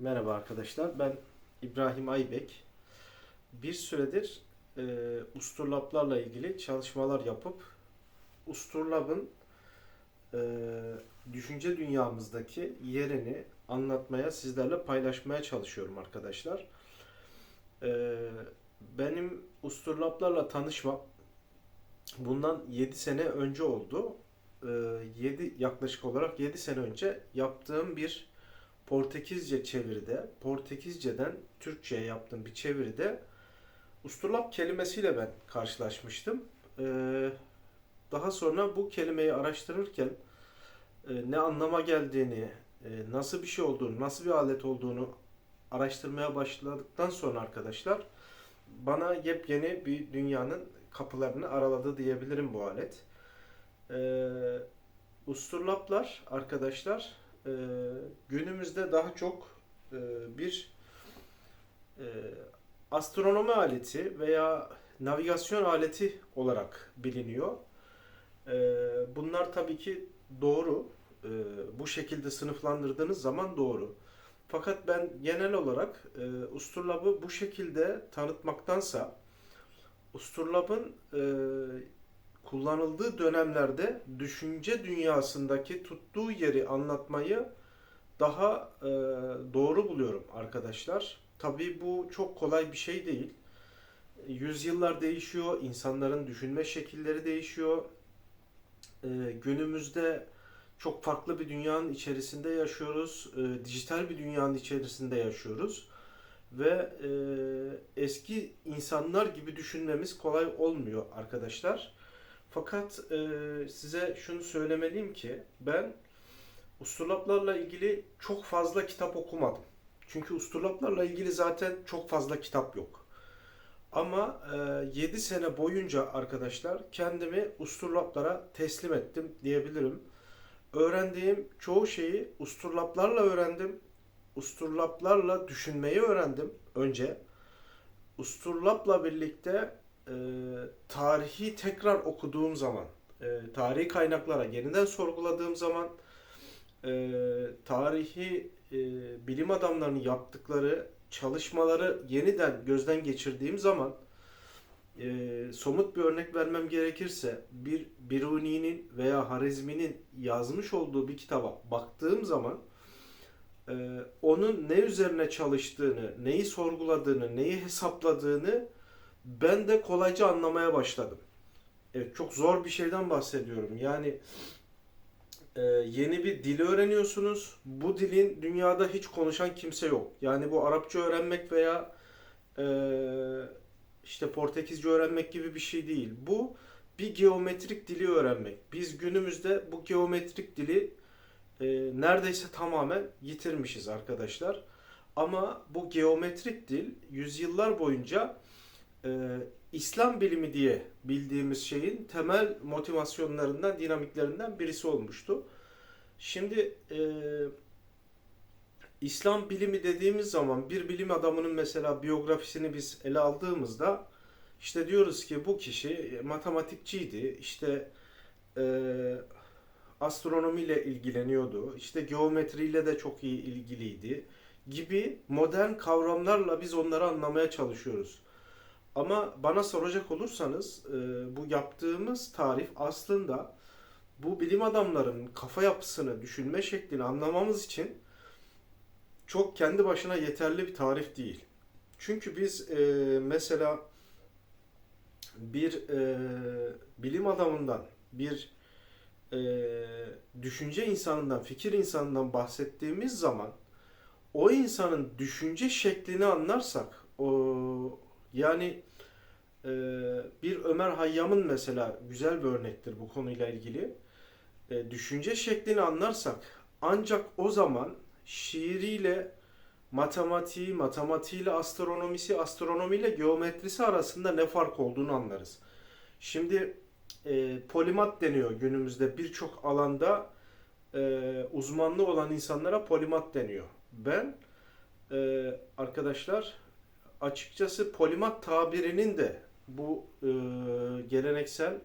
Merhaba arkadaşlar. Ben İbrahim Aybek. Bir süredir e, usturlaplarla ilgili çalışmalar yapıp usturlabın e, düşünce dünyamızdaki yerini anlatmaya, sizlerle paylaşmaya çalışıyorum arkadaşlar. E, benim usturlaplarla tanışmam bundan 7 sene önce oldu. E, 7 yaklaşık olarak 7 sene önce yaptığım bir Portekizce çeviride, Portekizceden Türkçe'ye yaptığım bir çeviride usturlap kelimesiyle ben karşılaşmıştım. Ee, daha sonra bu kelimeyi araştırırken e, ne anlama geldiğini, e, nasıl bir şey olduğunu, nasıl bir alet olduğunu araştırmaya başladıktan sonra arkadaşlar bana yepyeni bir dünyanın kapılarını araladı diyebilirim bu alet. Ee, usturlaplar arkadaşlar e, günümüzde daha çok e, bir e, astronomi aleti veya navigasyon aleti olarak biliniyor. E, bunlar tabii ki doğru. E, bu şekilde sınıflandırdığınız zaman doğru. Fakat ben genel olarak e, Usturlab'ı bu şekilde tanıtmaktansa Usturlab'ın e, kullanıldığı dönemlerde düşünce dünyasındaki tuttuğu yeri anlatmayı daha e, doğru buluyorum arkadaşlar. Tabii bu çok kolay bir şey değil. Yüzyıllar değişiyor, insanların düşünme şekilleri değişiyor. E, günümüzde çok farklı bir dünyanın içerisinde yaşıyoruz. E, dijital bir dünyanın içerisinde yaşıyoruz. Ve e, eski insanlar gibi düşünmemiz kolay olmuyor arkadaşlar. Fakat e, size şunu söylemeliyim ki ben usturlaplarla ilgili çok fazla kitap okumadım. Çünkü usturlaplarla ilgili zaten çok fazla kitap yok. Ama e, 7 sene boyunca arkadaşlar kendimi usturlaplara teslim ettim diyebilirim. Öğrendiğim çoğu şeyi usturlaplarla öğrendim. Usturlaplarla düşünmeyi öğrendim önce. Usturlapla birlikte e, tarihi tekrar okuduğum zaman, e, tarihi kaynaklara yeniden sorguladığım zaman, e, tarihi e, bilim adamlarının yaptıkları çalışmaları yeniden gözden geçirdiğim zaman, e, somut bir örnek vermem gerekirse, bir Biruni'nin veya Harizmi'nin yazmış olduğu bir kitaba baktığım zaman, e, onun ne üzerine çalıştığını, neyi sorguladığını, neyi hesapladığını ben de kolayca anlamaya başladım. Evet, çok zor bir şeyden bahsediyorum. Yani e, yeni bir dili öğreniyorsunuz. Bu dilin dünyada hiç konuşan kimse yok. Yani bu Arapça öğrenmek veya e, işte Portekizce öğrenmek gibi bir şey değil. Bu bir geometrik dili öğrenmek. Biz günümüzde bu geometrik dili e, neredeyse tamamen yitirmişiz arkadaşlar. Ama bu geometrik dil yüzyıllar boyunca e, İslam bilimi diye bildiğimiz şeyin temel motivasyonlarından, dinamiklerinden birisi olmuştu. Şimdi e, İslam bilimi dediğimiz zaman bir bilim adamının mesela biyografisini biz ele aldığımızda işte diyoruz ki bu kişi matematikçiydi, işte e, astronomiyle ilgileniyordu, işte geometriyle de çok iyi ilgiliydi gibi modern kavramlarla biz onları anlamaya çalışıyoruz. Ama bana soracak olursanız e, bu yaptığımız tarif aslında bu bilim adamlarının kafa yapısını, düşünme şeklini anlamamız için çok kendi başına yeterli bir tarif değil. Çünkü biz e, mesela bir e, bilim adamından, bir düşünce insanından, fikir insanından bahsettiğimiz zaman o insanın düşünce şeklini anlarsak, o yani e, bir Ömer Hayyam'ın mesela güzel bir örnektir bu konuyla ilgili. E, düşünce şeklini anlarsak ancak o zaman şiiriyle matematiği, matematiğiyle astronomisi, astronomiyle geometrisi arasında ne fark olduğunu anlarız. Şimdi e, polimat deniyor günümüzde birçok alanda e, uzmanlığı olan insanlara polimat deniyor. Ben e, arkadaşlar açıkçası polimat tabirinin de bu e, geleneksel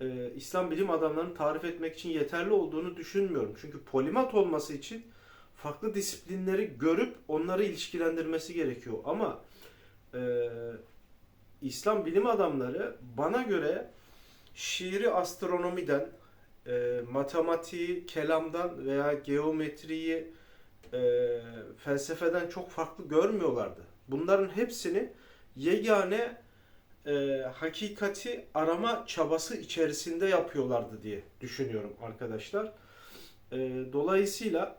e, İslam bilim adamlarını tarif etmek için yeterli olduğunu düşünmüyorum. Çünkü polimat olması için farklı disiplinleri görüp onları ilişkilendirmesi gerekiyor. Ama e, İslam bilim adamları bana göre şiiri astronomiden, e, matematiği kelamdan veya geometriyi e, felsefeden çok farklı görmüyorlardı. Bunların hepsini yegane e, hakikati arama çabası içerisinde yapıyorlardı diye düşünüyorum arkadaşlar. E, dolayısıyla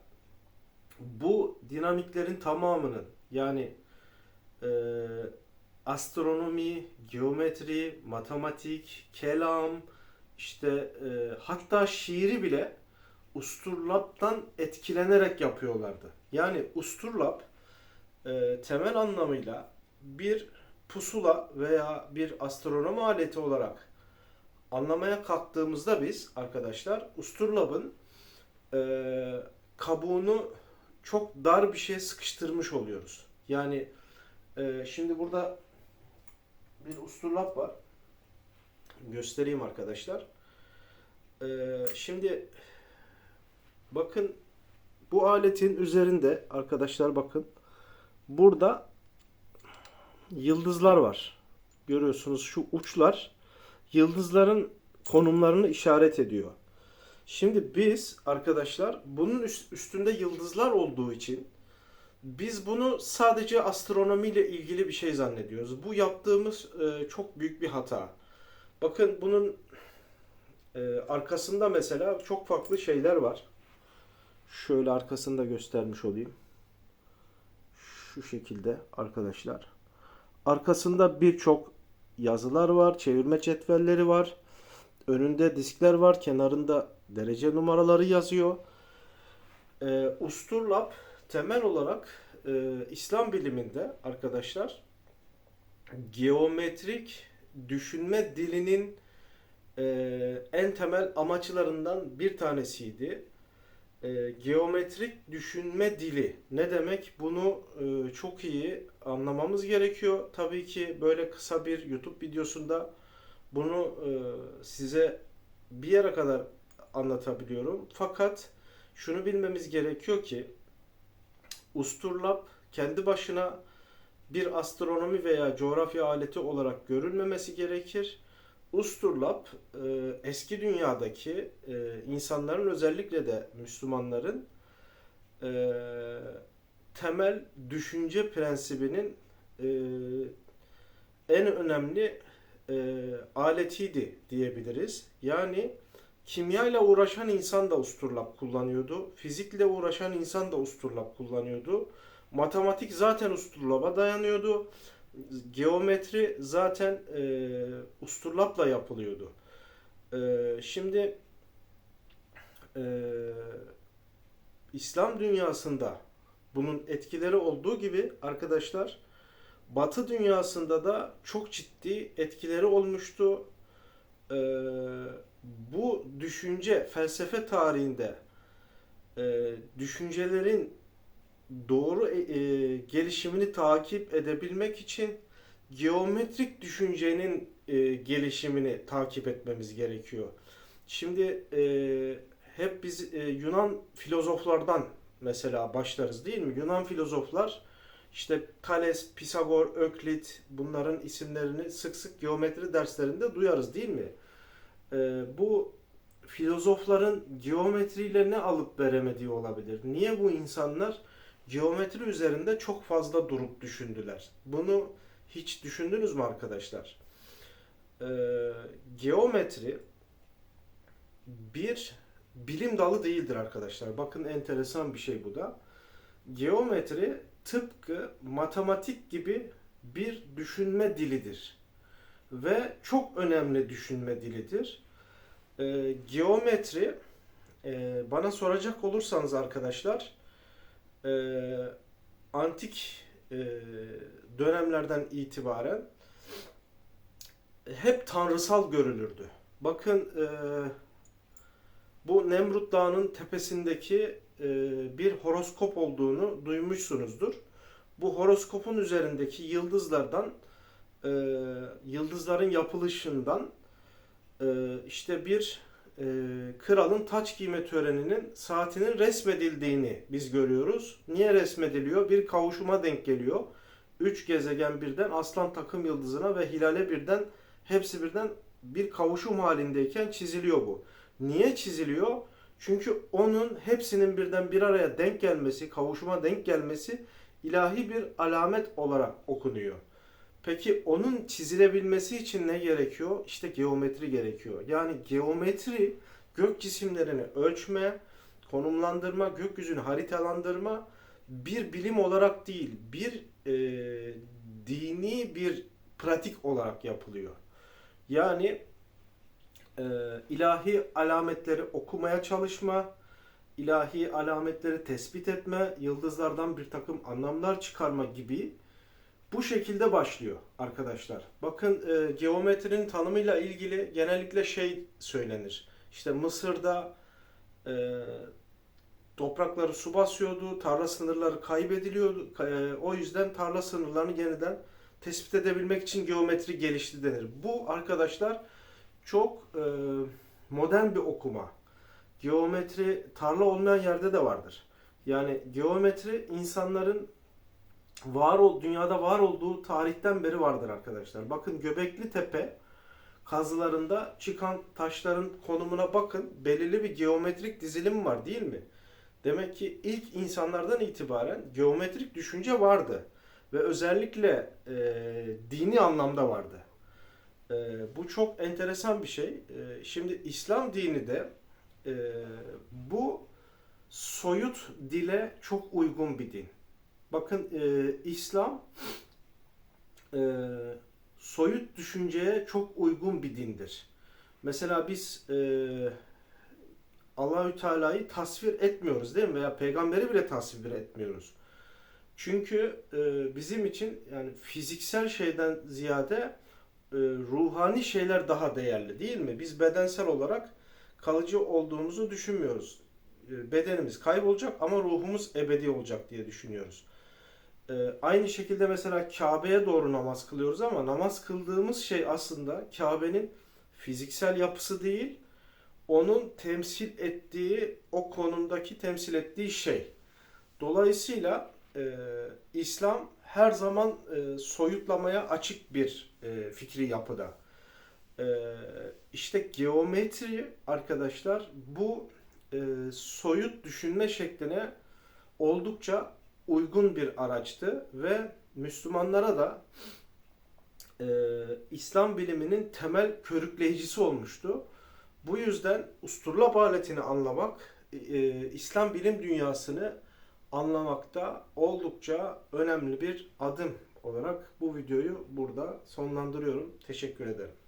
bu dinamiklerin tamamının yani e, astronomi, geometri, matematik, kelam, işte e, hatta şiiri bile Usturlap'tan etkilenerek yapıyorlardı. Yani Usturlap e, temel anlamıyla bir pusula veya bir astronomi aleti olarak anlamaya kalktığımızda biz arkadaşlar Usturlap'ın e, kabuğunu çok dar bir şeye sıkıştırmış oluyoruz. Yani e, şimdi burada bir usturlap var. Göstereyim arkadaşlar. E, şimdi bakın bu aletin üzerinde arkadaşlar bakın burada yıldızlar var. Görüyorsunuz şu uçlar yıldızların konumlarını işaret ediyor. Şimdi biz arkadaşlar bunun üst- üstünde yıldızlar olduğu için biz bunu sadece astronomiyle ilgili bir şey zannediyoruz. Bu yaptığımız e, çok büyük bir hata. Bakın bunun e, arkasında mesela çok farklı şeyler var. Şöyle arkasında göstermiş olayım. Şu şekilde arkadaşlar. Arkasında birçok yazılar var, çevirme cetvelleri var. Önünde diskler var, kenarında derece numaraları yazıyor. Ee, Usturlap temel olarak e, İslam biliminde arkadaşlar geometrik düşünme dilinin e, en temel amaçlarından bir tanesiydi. E, geometrik düşünme dili ne demek? Bunu e, çok iyi anlamamız gerekiyor. Tabii ki böyle kısa bir YouTube videosunda bunu e, size bir yere kadar anlatabiliyorum. Fakat şunu bilmemiz gerekiyor ki Usturlap kendi başına bir astronomi veya coğrafya aleti olarak görülmemesi gerekir. Usturlap e, eski dünyadaki e, insanların özellikle de Müslümanların e, temel düşünce prensibinin en önemli aletiydi diyebiliriz. Yani kimya ile uğraşan insan da usturlap kullanıyordu. Fizikle uğraşan insan da usturlap kullanıyordu. Matematik zaten usturlaba dayanıyordu. Geometri zaten e, usturlapla yapılıyordu. E, şimdi e, İslam dünyasında bunun etkileri olduğu gibi arkadaşlar Batı dünyasında da çok ciddi etkileri olmuştu. Ee, bu düşünce, felsefe tarihinde e, düşüncelerin doğru e, e, gelişimini takip edebilmek için geometrik düşüncenin e, gelişimini takip etmemiz gerekiyor. Şimdi e, hep biz e, Yunan filozoflardan mesela başlarız değil mi? Yunan filozoflar işte Thales, Pisagor, Öklit bunların isimlerini sık sık geometri derslerinde duyarız değil mi? Ee, bu filozofların geometriyle ne alıp veremediği olabilir. Niye bu insanlar geometri üzerinde çok fazla durup düşündüler? Bunu hiç düşündünüz mü arkadaşlar? Ee, geometri bir bilim dalı değildir arkadaşlar. Bakın enteresan bir şey bu da. Geometri tıpkı matematik gibi bir düşünme dilidir. Ve çok önemli düşünme dilidir. Ee, geometri e, bana soracak olursanız arkadaşlar e, antik e, dönemlerden itibaren hep tanrısal görülürdü. Bakın e, bu Nemrut Dağı'nın tepesindeki e, bir horoskop olduğunu duymuşsunuzdur. Bu horoskopun üzerindeki yıldızlardan, e, yıldızların yapılışından e, işte bir e, kralın taç giyme töreninin saatinin resmedildiğini biz görüyoruz. Niye resmediliyor? Bir kavuşuma denk geliyor. Üç gezegen birden aslan takım yıldızına ve hilale birden hepsi birden bir kavuşum halindeyken çiziliyor bu. Niye çiziliyor? Çünkü onun hepsinin birden bir araya denk gelmesi, kavuşuma denk gelmesi ilahi bir alamet olarak okunuyor. Peki onun çizilebilmesi için ne gerekiyor? İşte geometri gerekiyor. Yani geometri gök cisimlerini ölçme, konumlandırma, gökyüzünü haritalandırma bir bilim olarak değil, bir e, dini bir pratik olarak yapılıyor. Yani e, ilahi alametleri okumaya çalışma, ilahi alametleri tespit etme, yıldızlardan bir takım anlamlar çıkarma gibi bu şekilde başlıyor arkadaşlar. Bakın e, geometrinin tanımıyla ilgili genellikle şey söylenir. İşte Mısır'da e, toprakları su basıyordu, tarla sınırları kaybediliyordu. E, o yüzden tarla sınırlarını yeniden tespit edebilmek için geometri gelişti denir. Bu arkadaşlar çok e, modern bir okuma. Geometri tarla olmayan yerde de vardır. Yani geometri insanların var ol dünyada var olduğu tarihten beri vardır arkadaşlar. Bakın Göbekli Tepe kazılarında çıkan taşların konumuna bakın. Belirli bir geometrik dizilim var değil mi? Demek ki ilk insanlardan itibaren geometrik düşünce vardı ve özellikle e, dini anlamda vardı. E, bu çok enteresan bir şey. E, şimdi İslam dini de e, bu soyut dile çok uygun bir din. Bakın e, İslam e, soyut düşünceye çok uygun bir dindir. Mesela biz e, Allahü Teala'yı tasvir etmiyoruz değil mi? Veya peygamberi bile tasvir etmiyoruz. Çünkü e, bizim için yani fiziksel şeyden ziyade e, ruhani şeyler daha değerli değil mi? Biz bedensel olarak kalıcı olduğumuzu düşünmüyoruz. E, bedenimiz kaybolacak ama ruhumuz ebedi olacak diye düşünüyoruz. E, aynı şekilde mesela Kabe'ye doğru namaz kılıyoruz ama namaz kıldığımız şey aslında Kabe'nin fiziksel yapısı değil, onun temsil ettiği, o konumdaki temsil ettiği şey. Dolayısıyla e, İslam her zaman e, soyutlamaya açık bir e, fikri yapıda. E, işte geometri arkadaşlar bu e, soyut düşünme şekline oldukça uygun bir araçtı ve Müslümanlara da e, İslam biliminin temel körükleyicisi olmuştu. Bu yüzden usturlap aletini anlamak, e, İslam bilim dünyasını anlamakta oldukça önemli bir adım olarak bu videoyu burada sonlandırıyorum. Teşekkür ederim.